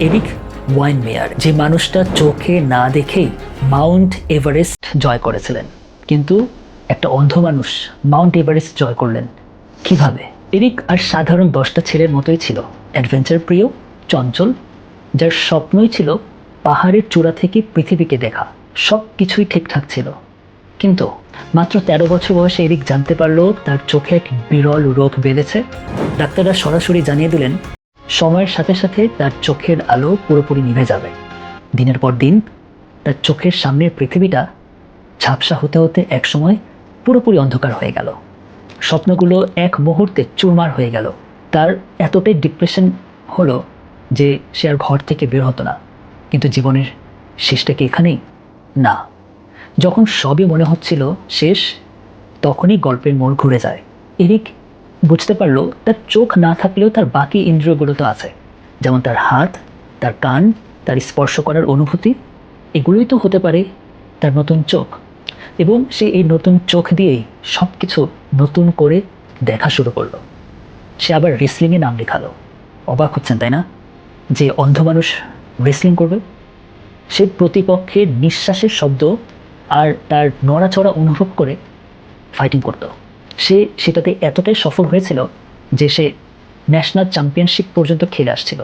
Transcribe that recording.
Eric wine মেয়ার যে মানুষটা চোখে না দেখেই মাউন্ট এভারেস্ট জয় করেছিলেন। কিন্তু একটা অন্ধ মানুষ মাউন্ট এভারেস্ট জয় করলেন। কীভাবে? এরিক আর সাধারণ দশটা ছেলের মতোই ছিল। অ্যাডভেঞ্চার প্রিয়, চঞ্চল, যার স্বপ্নই ছিল পাহাড়ের চূড়া থেকে পৃথিবীকে দেখা। সব কিছুই ঠিকঠাক ছিল। কিন্তু মাত্র তেরো বছর বয়সে এরিক জানতে পারল তার চোখে এক বিরল রোগ বেড়েছে ডাক্তাররা সরাসরি জানিয়ে দিলেন সময়ের সাথে সাথে তার চোখের আলো পুরোপুরি নিভে যাবে। দিনের পর দিন তার চোখের সামনের পৃথিবীটা ঝাপসা হতে হতে একসময় পুরোপুরি অন্ধকার হয়ে গেল। স্বপ্নগুলো এক মুহূর্তে চুরমার হয়ে গেল। তার এতটাই ডিপ্রেশন হলো যে সে আর ঘর থেকে বের হতো না। কিন্তু জীবনের শেষটা কি এখানেই? না। যখন সবই মনে হচ্ছিল শেষ, তখনই গল্পের মোড় ঘুরে যায়। এরিক বুঝতে পারল তার চোখ না থাকলেও তার বাকি ইন্দ্রিয়গুলো তো আছে। যেমন তার হাত, তার কান, তার স্পর্শ করার অনুভূতি, এগুলোই তো হতে পারে তার নতুন চোখ। এবং সে এই নতুন চোখ দিয়েই সব কিছু নতুন করে দেখা শুরু করল। সে আবার রেসলিংয়ে নাম লেখালো। অবাক হচ্ছেন, তাই না? যে অন্ধ মানুষ রেসলিং করবে? সে প্রতিপক্ষের নিঃশ্বাসের শব্দ আর তার নড়াচড়া অনুভব করে ফাইটিং করত। সে সেটাতে এতটাই সফল হয়েছিল যে সে ন্যাশনাল চ্যাম্পিয়নশিপ পর্যন্ত খেলে আসছিল।